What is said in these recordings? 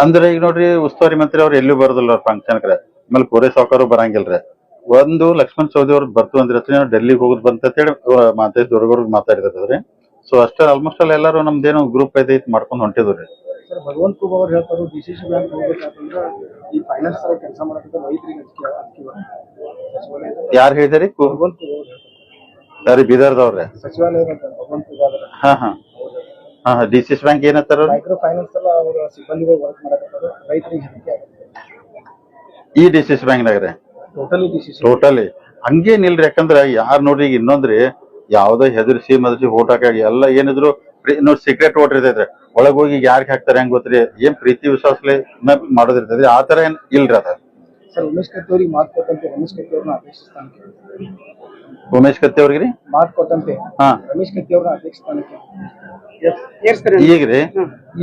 ಅಂದ್ರೆ ಈಗ ನೋಡ್ರಿ ಉಸ್ತುವಾರಿ ಮಂತ್ರಿ ಅವ್ರು ಎಲ್ಲೂ ಬರೋದಿಲ್ಲ ಅವ್ರ ಫಂಕ್ಷನ್ಕ್ರೆ ಆಮೇಲೆ ಕೋರೆ ಸಾವುಕಾರು ಬರಂಗಿಲ್ರಿ. ಒಂದು ಲಕ್ಷ್ಮಣ್ ಸೌದಿ ಅವ್ರು ಬರ್ತು ಅಂದ್ರೆ ನಾವು ಡೆಲ್ಲಿಗೆ ಹೋಗುದು ಬಂತ ಹೇಳಿ ಮಾತೇಶ್ ದೊಡ್ಡಗೌಡ್ರಿಗೆ ಮಾತಾಡಿದ್ರಿ ಸೊ ಅಷ್ಟೇ ಆಲ್ಮೋಸ್ಟ್ ಅಲ್ಲಿ ಎಲ್ಲಾರು ನಮ್ದೇನು ಗ್ರೂಪ್ ಐತೆ ಮಾಡ್ಕೊಂಡು ಮಾಡ್ಕೊಂಡ್ ಹೊಂಟಿದ್ರಿ. ಭಗವಂತ ಖೂಬ್ ಅವ್ರು ಹೇಳ್ತಾರೆ ಡಿ ಸಿ ಸಿ ಬ್ಯಾಂಕ್ ಹೋಗ್ಬೇಕಂತಂದ್ರೆ ಈ ಫೈನಾನ್ಸ್ ತರ ಕೆಲಸ ಮಾಡಕ್ಕೆ ರೈತರಿಗೆ ಅಷ್ಟೇ ಸಚಿವಾಲಯ ಯಾರು ಹೇಳಿದಾರಿ? ಭಗವಂತ ಯಾರಿ ಬೀದರ್ದವ್ರೆ? ಸಚಿವಾಲಯ ಭಗವಂತ ಹಾ ಹಾ. ಹಾ ಡಿ ಸಿ ಎಸ್ ಬ್ಯಾಂಕ್ ಏನತ್ತಾರ? ಮೈಕ್ರೋ ಫೈನಾನ್ಸ್ ಎಲ್ಲ ಅವರ ಸಿಬ್ಬಂದಿಗಳು ವರ್ಕ್ ಮಾಡಕತ್ತಾರೆ ರೈತರಿಗೆ ಹೆದರಿಕೆ ಆಗುತ್ತೆ ಈ D bank S totally D C C totally ಹಂಗೇನಿಲ್ರಿ ಯಾಕಂದ್ರ ಯಾರ್ ನೋಡ್ರಿ ಈಗ ಇನ್ನೊಂದ್ರಿ ಯಾವ್ದೋ ಹೆದರ್ಸಿ ಮದರ್ಸಿ ಓಟ್ ಹಾಕಿ ಎಲ್ಲ ಏನಿದ್ರು ನೋಡಿ ಸೀಕ್ರೆಟ್ ಓಟ್ ಇರ್ತೈತ್ರಿ. ಒಳಗ್ ಹೋಗಿ ಯಾರ್ಗ್ ಹಾಕ್ತಾರೆ ಹೆಂಗ್ ಗೊತ್ತ್ರಿ? ಏನ್ ಪ್ರೀತಿ ವಿಶ್ವಾಸಲೆ ಮಾಡೋದಿರ್ತೈತ್ರಿ. ಆ ತರ ಏನ್ ಇಲ್ರಿ ಅದ? ಸರ್ ಉಮೇಶ್ ಕತ್ತಿ ಅವ್ರಿಗೆ ಮಾತು ಕೊಟ್ಟಂತೆ ರಮೇಶ್ ಕತ್ತಿ ಅವ್ರನ್ನ ಅಧ್ಯಕ್ಷ ಸ್ಥಾನಕ್ಕೆ ಉಮೇಶ್ ಕತ್ತಿ ಅವ್ರಿಗ್ರಿ ಮಾತು ಕೊಟ್ಟಂತೆ ಹಾ. ರಮೇಶ್ ಕತ್ತಿ ಅವ್ರನ್ನ ಅಧ್ಯಕ್ಷ ಸ್ಥಾನಕ್ಕೆ ಏರ್ಸ್ತಾರೆ ಈಗ್ರಿ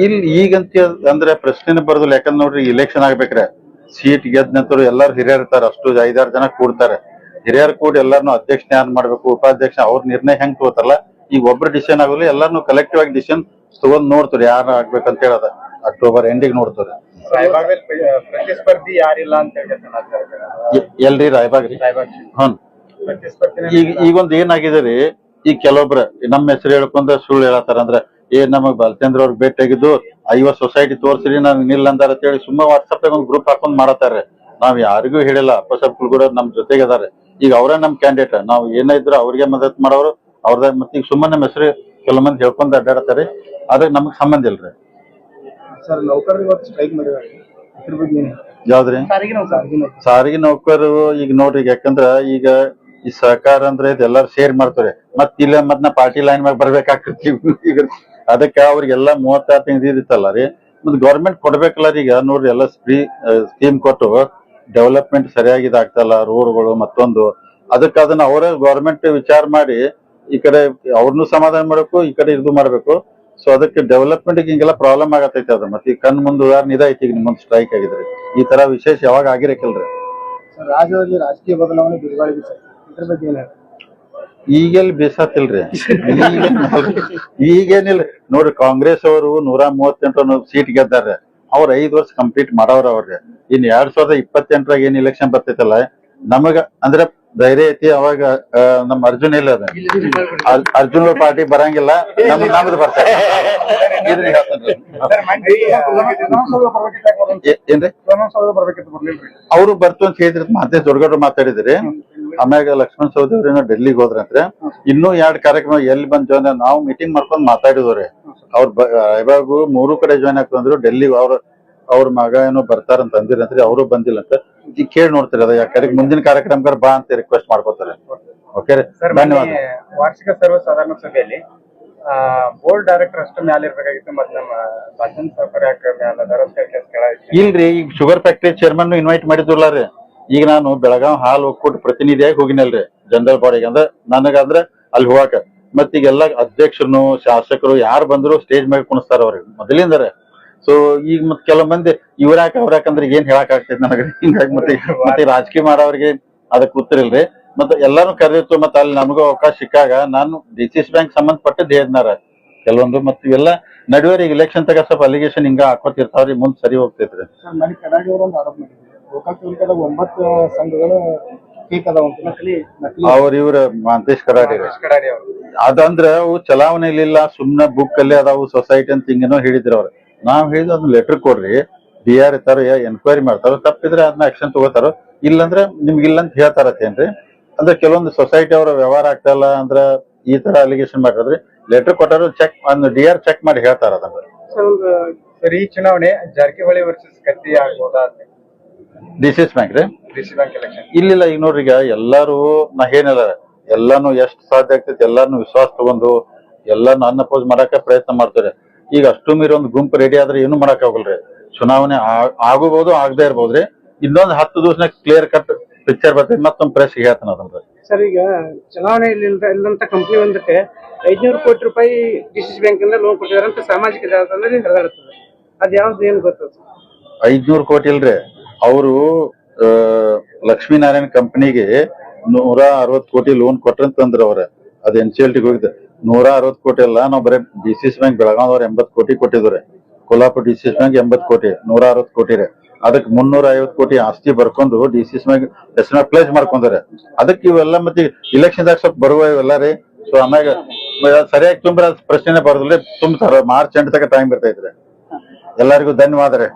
ಇಲ್ಲಿ ಈಗಂತ ಅಂದ್ರೆ ಪ್ರಶ್ನೆ ಬರೋದಿಲ್ಲ ಯಾಕಂದ್ರೆ ನೋಡ್ರಿ ಇಲೆಕ್ಷನ್ ಆಗ್ಬೇಕ್ರೆ. ಸೀಟ್ ಗೆದ್ದ ನಂತರ ಎಲ್ಲಾರು ಹಿರಿಯರ್ ಇರ್ತಾರ ಅಷ್ಟು ಐದಾರು ಜನ ಕೂಡ್ತಾರೆ. ಹಿರಿಯರ್ ಕೂಡಿ ಎಲ್ಲಾರನು ಅಧ್ಯಕ್ಷ ಯಾರು ಮಾಡ್ಬೇಕು ಉಪಾಧ್ಯಕ್ಷ ಅವ್ರ ನಿರ್ಣಯ ಹೆಂಗ್ ತಗೋತಾರಲ್ಲ ಈಗ ಒಬ್ರು ಡಿಸಿಷನ್ ಆಗಲಿ ಎಲ್ಲಾರ್ನು ಕಲೆಕ್ಟಿವ್ ಆಗಿ ಡಿಸಿಷನ್ ತಗೊಂಡ್ ನೋಡ್ತಾರೆ ಯಾರು ಆಗ್ಬೇಕಂತ ಹೇಳದ. ಅಕ್ಟೋಬರ್ ಎಂಡಿಗೆ ನೋಡ್ತಾರೆ. ರಾಯಬಾಗದಲ್ಲಿ ಪ್ರತಿಸ್ಪರ್ಧಿ ಯಾರಿಲ್ಲ ಅಂತ ಹೇಳಿ ಎಲ್ರಿ ರಾಯಬಾಗ್ ಹ್ಮ್ ಪ್ರತಿಸ್ಪರ್ಧಿ ಈಗ ಈಗೊಂದ್ ಏನಾಗಿದೆ ರೀ ಈಗ ಕೆಲವೊಬ್ರ ನಮ್ಮ ಹೆಸರು ಹೇಳ್ಕೊಂಡ ಸುಳ್ಳು ಹೇಳತ್ತಾರ ಅಂದ್ರ ಏ ನಮಗ್ ಬಾಲಚಂದ್ರ ಅವ್ರಿಗೆ ಭೇಟಿಯಾಗಿದ್ದು ಐವತ್ ಸೊಸೈಟಿ ತೋರ್ಸ್ರಿ ನಾನು ನಿಲ್ಲ ಅಂದಾರ ಅಂತ ಹೇಳಿ ಸುಮ್ಮ ವಾಟ್ಸಪ್ ಒಂದ್ ಗ್ರೂಪ್ ಹಾಕೊಂಡ್ ಮಾಡತ್ತಾರ ನಾವ್ ಯಾರಿಗೂ ಹೇಳಿಲ್ಲ ಅಪ್ಪಸಪ್ಗಳು ಕೂಡ ನಮ್ ಜೊತೆಗೆ ಅದಾರ ಈಗ ಅವರೇ ನಮ್ ಕ್ಯಾಂಡಿಡೇಟ್ ನಾವ್ ಏನೇ ಇದ್ರು ಅವ್ರಿಗೆ ಮದತ್ ಮಾಡೋರು ಅವ್ರದ ಮತ್ತೆ ಈಗ ಸುಮ್ಮನೆ ನಮ್ಮ ಹೆಸರು ಕೆಲವೊಂದ್ ಹೇಳ್ಕೊಂಡ್ ಅಡ್ಡಾಡತ್ತಾರ ಆದ್ರೆ ನಮಗ್ ಸಂಬಂಧ ಇಲ್ರಿ. ಸರ್ ನೌಕರರು ಇವತ್ತು ಸ್ಟ್ರೈಕ್ ಮಾಡಿದ್ದಾರೆ. ಇದ್ರ ಬಗ್ಗೆ ಏನು? ಯಾವ್ದ್ರಿ? ಸಾರಿಗೆ ನಾವು ನೌಕರರು. ಸಾರಿಗೆ ನೌಕರರು ಈಗ ನೋಡ್ರಿ ಈಗ ಯಾಕಂದ್ರ ಈಗ ಈ ಸಹಕಾರ ಅಂದ್ರೆ ಇದು ಎಲ್ಲಾರು ಸೇರ್ ಮಾಡ್ತಾರೆ. ಮತ್ ಇಲ್ಲ ಮತ್ ನಾ ಪಾರ್ಟಿ ಲೈನ್ ಮ್ಯಾಗ ಬರ್ಬೇಕಾಗ್ತೈತಿ. ಈಗ ಅದಕ್ಕ ಅವ್ರಿಗೆಲ್ಲಾ ಮೂವತ್ತಾರು ತಿಂಗಳು ಇದಿತ್ತಲ್ಲ ರೀ. ಮತ್ ಗೌರ್ಮೆಂಟ್ ಕೊಡ್ಬೇಕಲ್ಲ ರೀ ಈಗ. ನೋಡ್ರಿ ಎಲ್ಲ ಫ್ರೀ ಸ್ಕೀಮ್ ಕೊಟ್ಟು ಡೆವಲಪ್ಮೆಂಟ್ ಸರಿಯಾಗಿ ಇದಾಗ್ತಲ್ಲ ರೋಡ್ಗಳು ಮತ್ತೊಂದು. ಅದಕ್ಕೆ ಅದನ್ನ ಅವರೇ ಗೌರ್ಮೆಂಟ್ ವಿಚಾರ ಮಾಡಿ ಈ ಕಡೆ ಅವ್ರನ್ನೂ ಸಮಾಧಾನ ಮಾಡ್ಬೇಕು ಈ ಕಡೆ ಇದು ಮಾಡ್ಬೇಕು. ಸೊ ಅದಕ್ಕೆ ಡೆವಲಪ್ಮೆಂಟ್ ಹಿಂಗೆಲ್ಲ ಪ್ರಾಬ್ಲಮ್ ಆಗತೈತಿ ಅದು. ಮತ್ತೆ ಈಗ ಕಣ್ ಮುಂದೆ ಉದಾಹರಣೆ ಇದೈತಿ ಈಗ ನಿಮ್ಮೊಂದು ಸ್ಟ್ರೈಕ್ ಆಗಿದ್ರಿ. ಈ ತರ ವಿಶೇಷ ಯಾವಾಗ ಆಗಿರಕಿಲ್ರಿ ಸರ್ ರಾಜ್ಯದಲ್ಲಿ ರಾಜಕೀಯ ಬದಲಾವಣೆ ಬಿರುಗಾಳಿ ಬೀಸತ್ತೆ ಇದ್ರ ಬಗ್ಗೆ ಏನು ಹೇಳ್ತೀರಿ? ಈಗೆಲ್ಲಿ ಬೇಸತ್ತಿಲ್ರಿ ಈಗೇನಿಲ್ಲ. ನೋಡ್ರಿ ಕಾಂಗ್ರೆಸ್ ಅವರು ನೂರ ಮೂವತ್ತೆಂಟು ಸೀಟ್ ಗೆದ್ದಾರ ಅವ್ರ ಐದ್ ವರ್ಷ ಕಂಪ್ಲೀಟ್ ಮಾಡವ್ರ ಅವ್ರಿ ಇನ್ ಎರಡ್ ಸಾವಿರದ ಇಪ್ಪತ್ತೆಂಟರಾಗ ಏನ್ ಇಲೆಕ್ಷನ್ ಬರ್ತೈತಲ್ಲ ನಮಗ ಅಂದ್ರೆ ಧೈರ್ಯ ಐತಿ ಅವಾಗ ಆ, ನಮ್ಮ ಅರ್ಜುನ್ ಇಲ್ಲ ಅದ. ಅರ್- ಅರ್ಜುನ್ ಪಾರ್ಟಿ ಬರಂಗಿಲ್ಲ ನಮ್ ನಮ್ದು ಬರ್ತಾರೆ. ಏನ್ರಿ? ಅವರು ಬರ್ತು ಅಂತ ಹೇಳಿದ್ರೆ ಮತ್ತೆ ದೊಡ್ಡಗೌಡ್ರು ಮಾತಾಡಿದ್ರಿ. ಆಮ್ಯಾಗ ಲಕ್ಷ್ಮಣ್ ಸೌದಿ ಡೆಲ್ಲಿಗೆ ಹೋದ್ರಂದ್ರೆ ಇನ್ನೂ ಎರಡ್ ಕಾರ್ಯಕ್ರಮ ಎಲ್ಲಿ ಬಂದ್ ಜಾಯ್ನ್ ನಾವು ಮೀಟಿಂಗ್ ಮಾಡ್ಕೊಂಡ್ ಮಾತಾಡಿದವ್ರಿ. ಅವ್ರ ಇವಾಗ ಮೂರು ಕಡೆ ಜಾಯ್ನ್ ಆಗ್ತಂದ್ರು ಡೆಲ್ಲಿ ಅವ್ರ ಅವ್ರ ಮಗ ಏನೋ ಬರ್ತಾರಂತ ಅಂದಿರಂತ್ರಿ ಅವರು ಬಂದಿಲ್ಲ ಅಂತ. ಈಗ ಕೇಳಿ ನೋಡ್ತಾರೆ ಅದ ಯಾಕಂದ್ರೆ ಮುಂದಿನ ಕಾರ್ಯಕ್ರಮಕ್ಕೆ ಬಾ ಅಂತ ರಿಕ್ವೆಸ್ಟ್ ಮಾಡ್ಕೋತಾರೆ ಓಕೆ ಧನ್ಯವಾದ. ವಾರ್ಷಿಕ ಸರ್ವ ಸಾಧಾರಣ ಸಭೆಯಲ್ಲಿ ಬೋರ್ಡ್ ಡೈರೆಕ್ಟರ್ ಅಷ್ಟು ಮ್ಯಾಲ ಇರ್ಬೇಕಾಗಿತ್ತು ಮತ್ತೆ ನಮ್ಮ ಭಜನ್ ಸರ್ಕಾರ ಯಾಕೆ ಮ್ಯಾಲ ಇಲ್ರಿ ಈಗ ಶುಗರ್ ಫ್ಯಾಕ್ಟರಿ ಚೇರ್ಮನ್ ಇನ್ವೈಟ್ ಮಾಡಿದ್ರಲ್ಲ ರೀ. ಈಗ ನಾನು ಬೆಳಗಾವ್ ಹಾಲ್ ಒಕ್ಕೂಟ ಪ್ರತಿನಿಧಿಯಾಗಿ ಹೋಗಿನಲ್ರಿ ಜನರಲ್ ಬಾಡಿಗೆ ಅಂದ್ರೆ ನನಗಂದ್ರ ಅಲ್ಲಿ ಹೋಗಾಕ. ಮತ್ತೀಗೆಲ್ಲ ಅಧ್ಯಕ್ಷರು ಶಾಸಕರು ಯಾರು ಬಂದ್ರು ಸ್ಟೇಜ್ ಮೇಲೆ ಕುಣಿಸ್ತಾರ ಅವ್ರಿಗೆ ಮೊದಲಿಂದರ. ಸೊ ಈಗ ಮತ್ ಕೆಲವ್ ಮಂದಿ ಇವ್ರಾಕ ಅವ್ರಾಕಂದ್ರೆ ಏನ್ ಹೇಳಕ್ ಆಗ್ತೈತಿ ನನಗ್ರಿ ಹಿಂಗಾಗಿ ಮತ್ತೆ ಮತ್ತೆ ರಾಜಕೀಯ ಮಾಡೋರಿಗೆ ಅದಕ್ಕೆ ಕೂತಿರಿಲ್ರಿ ಮತ್ತೆ ಎಲ್ಲಾನು ಕರೆದಿತ್ತು ಮತ್ತೆ ಅಲ್ಲಿ ನಮಗೂ ಅವಕಾಶ ಸಿಕ್ಕಾಗ ನಾನು ಡಿ ಸಿ ಎಸ್ ಬ್ಯಾಂಕ್ ಸಂಬಂಧಪಟ್ಟದ್ದು ಹೇಳಿದ್ನಾರ ಕೆಲವೊಂದು ಮತ್ತೆ ಇವೆಲ್ಲ ನಡುವೆ ಈಗ ಇಲೆಕ್ಷನ್ ತಗ ಸ್ವಲ್ಪ ಅಲಿಗೇಷನ್ ಹಿಂಗ ಹಾಕೋತಿರ್ತಾವ್ರಿ ಮುಂದ್ ಸರಿ ಹೋಗ್ತೈತ್ರಿ. ಒಂಬತ್ತು ಸಂಘಗಳು ಅವ್ರ ಇವ್ರ ಮಾಂತೇಶ್ ಕರಾಡಿ ಕಡಾಡಿ ಅವರು. ಅದಂದ್ರ ಅವು ಚಲಾವಣೆಲಿಲ್ಲ ಸುಮ್ನೆ ಬುಕ್ ಅಲ್ಲಿ ಅದಾವು ಸೊಸೈಟಿ ಅಂತ ಹಿಂಗೇನೋ ಹೇಳಿದ್ರು ಅವ್ರು. ನಾವ್ ಹೇಳಿದ ಅದನ್ನ ಲೆಟರ್ ಕೊಡ್ರಿ. ಡಿ ಆರ್ ಇರ್ತಾರ ಎನ್ಕ್ವೈರಿ ಮಾಡ್ತಾರ ತಪ್ಪಿದ್ರೆ ಅದನ್ನ ಆಕ್ಷನ್ ತಗೋತಾರೋ ಇಲ್ಲಂದ್ರೆ ನಿಮ್ಗಿಲ್ಲ ಅಂತ ಹೇಳ್ತಾರತ್ತೇನ್ರಿ? ಅಂದ್ರೆ ಕೆಲವೊಂದು ಸೊಸೈಟಿ ಅವರ ವ್ಯವಹಾರ ಆಗ್ತಾ ಅಂದ್ರೆ ಅಂದ್ರ ಈ ತರ ಅಲಿಗೇಷನ್ ಮಾಡಿದ್ರಿ ಲೆಟರ್ ಕೊಟ್ಟಾರ ಚೆಕ್ ಒಂದು ಡಿ ಆರ್ ಚೆಕ್ ಮಾಡಿ ಹೇಳ್ತಾರ ಅದನ್ನ. ಸರ್ ಈ ಚುನಾವಣೆ ಜಾರಕಿಹೊಳಿ ವರ್ಸಸ್ ಕತ್ತಿ ಆಗ್ಬೋದಾ ಡಿ ಸಿ ಎಸ್ ಬ್ಯಾಂಕ್ ರೀ. ಇಲ್ಲ ಇಲ್ಲಿಲ್ಲ ಈಗ ನೋಡ್ರಿ ಈಗ ಎಲ್ಲಾರು ನಾ ಏನಿಲ್ಲ ಎಲ್ಲಾನು ಎಷ್ಟ್ ಸಾಧ್ಯ ಆಗ್ತೈತಿ ಎಲ್ಲಾನು ವಿಶ್ವಾಸ ತಗೊಂಡು ಎಲ್ಲಾನು ಅನ್ನಪೋಸ್ ಮಾಡಾಕ ಪ್ರಯತ್ನ ಮಾಡ್ತಾರೆ. ಈಗ ಅಷ್ಟು ಮೀರಿ ಒಂದು ಗುಂಪು ರೆಡಿ ಆದ್ರೆ ಏನು ಮಾಡಕ್ ಆಗಲ್ರಿ? ಚುನಾವಣೆ ಆಗಬಹುದು ಆಗದೆ ಇರ್ಬೋದ್ರಿ? ಇನ್ನೊಂದ್ ಹತ್ತು ದಿವಸನಾಗ ಕ್ಲಿಯರ್ ಕಟ್ ಪಿಕ್ಚರ್ ಬರ್ತೈತಿ ಮತ್ತೊಂದ್ ಪ್ರೆಸ್ ಹೇಳ್ತಾನ ಅದನ್ನ ಸರ್ ಈಗ ಚುನಾವಣೆ ಇಲ್ಲಿಂದ ಇಲ್ಲಂತ ಕಂಪ್ನಿ ಒಂದಕ್ಕೆ ಐದ್ನೂರು ಕೋಟಿ ರೂಪಾಯಿ ಡಿ ಸಿ ಬ್ಯಾಂಕ್ ಇಂದ ಲೋನ್ ಕೊಟ್ಟಿದ್ದಾರೆ ಅಂತ ಸಾಮಾಜಿಕ ಜಾಲತಾಣದಲ್ಲಿ ಅದ್ ಯಾವ್ದು ಏನ್ ಗೊತ್ತದ ಐದ್ನೂರು ಕೋಟಿ ಇಲ್ರಿ. ಅವರು ಲಕ್ಷ್ಮೀನಾರಾಯಣ ಕಂಪನಿಗೆ ನೂರ ಅರವತ್ ಕೋಟಿ ಲೋನ್ ಕೊಟ್ರಂತಂದ್ರ ಅವ್ರ. ಅದ್ ಎನ್ ಸಿ ಎಲ್ ಟಿ ಹೋಗಿದ್ದೆ. ನೂರ ಅರವತ್ ಕೋಟಿ ಅಲ್ಲ, ನಾವು ಬರೀ ಡಿ ಸಿ ಬ್ಯಾಂಕ್ ಬೆಳಗಾವ್ದವ್ರ ಎಂಬತ್ ಕೋಟಿ ಕೊಟ್ಟಿದ್ರೆ ಕೊಲ್ಲಾಪುರ ಡಿ ಸಿ ಎಸ್ ಮ್ಯಾಗ ಎಂಬತ್ ಕೋಟಿ ನೂರ ಅರವತ್ ಕೋಟಿ ರೀ. ಅದಕ್ಕೆ ಮುನ್ನೂರ ಐವತ್ ಕೋಟಿ ಆಸ್ತಿ ಬರ್ಕೊಂಡು ಡಿ ಸಿ ಎಸ್ ಹೆಸರು ಹೆಸರ ಪ್ಲೇಸ್ ಮಾಡ್ಕೊಂಡಾರೆ ಅದಕ್ಕೆ ಇವೆಲ್ಲ ಮತ್ತೆ ಇಲೆಕ್ಷನ್ ಸ್ವಲ್ಪ ಬರುವ ಇವೆಲ್ಲ ರೀ. ಸೊ ಆಮ್ಯಾಗ ಸರಿಯಾಗಿ ತುಂಬ್ರ ಪ್ರಶ್ನೆ ಬರೋದಿಲ್ಲ ತುಂಬ ಮಾರ್ಚ್ ಎಂಟ್ ತನಕ ಟೈಮ್ ಇರ್ತೈತ್ರಿ ಎಲ್ಲರಿಗೂ ಧನ್ಯವಾದ ರೀ.